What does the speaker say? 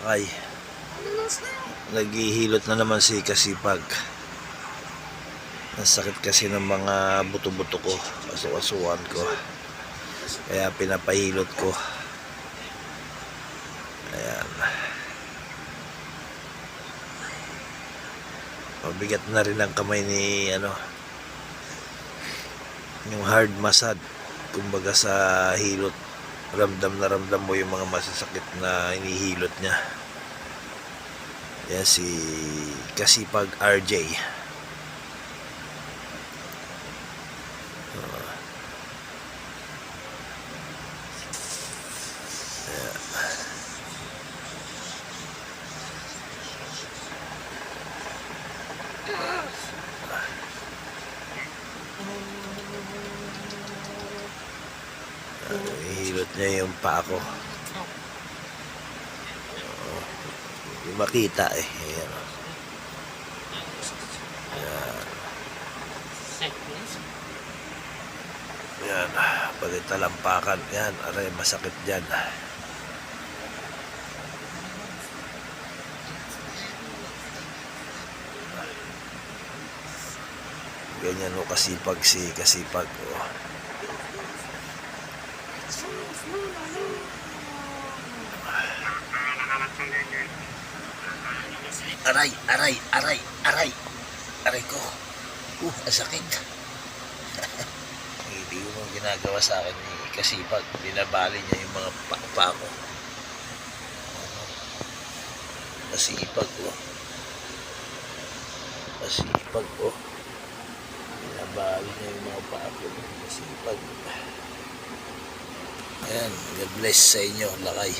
lakay. Naghihilot na naman si Kasipag. Nasakit kasi ng mga buto-buto ko, aso-asuan ko. Kaya pinapahilot ko. Ayan. Mabigat na rin ang kamay ni ano yung hard massage kumbaga sa hilot ramdam na ramdam mo yung mga masasakit na inihilot niya yan si Kasipag RJ Ah. Ayan. Ah, Ihilot niya yung paa ko. Oo. Hindi makita eh. Ayan. Ayan. Yan, pati talampakan. Yan, aray, masakit dyan. Ganyan o kasipag si kasipag. Oh. Aray, aray, aray, aray. Aray ko. Uh, ang sakit. Hindi mo ginagawa sa akin ni Kasipag. Binabali niya yung mga pakpa ko. Kasipag ko. Kasipag ko. Binabali niya yung mga pako. Kasipag. Ayan, God bless sa inyo, lakay.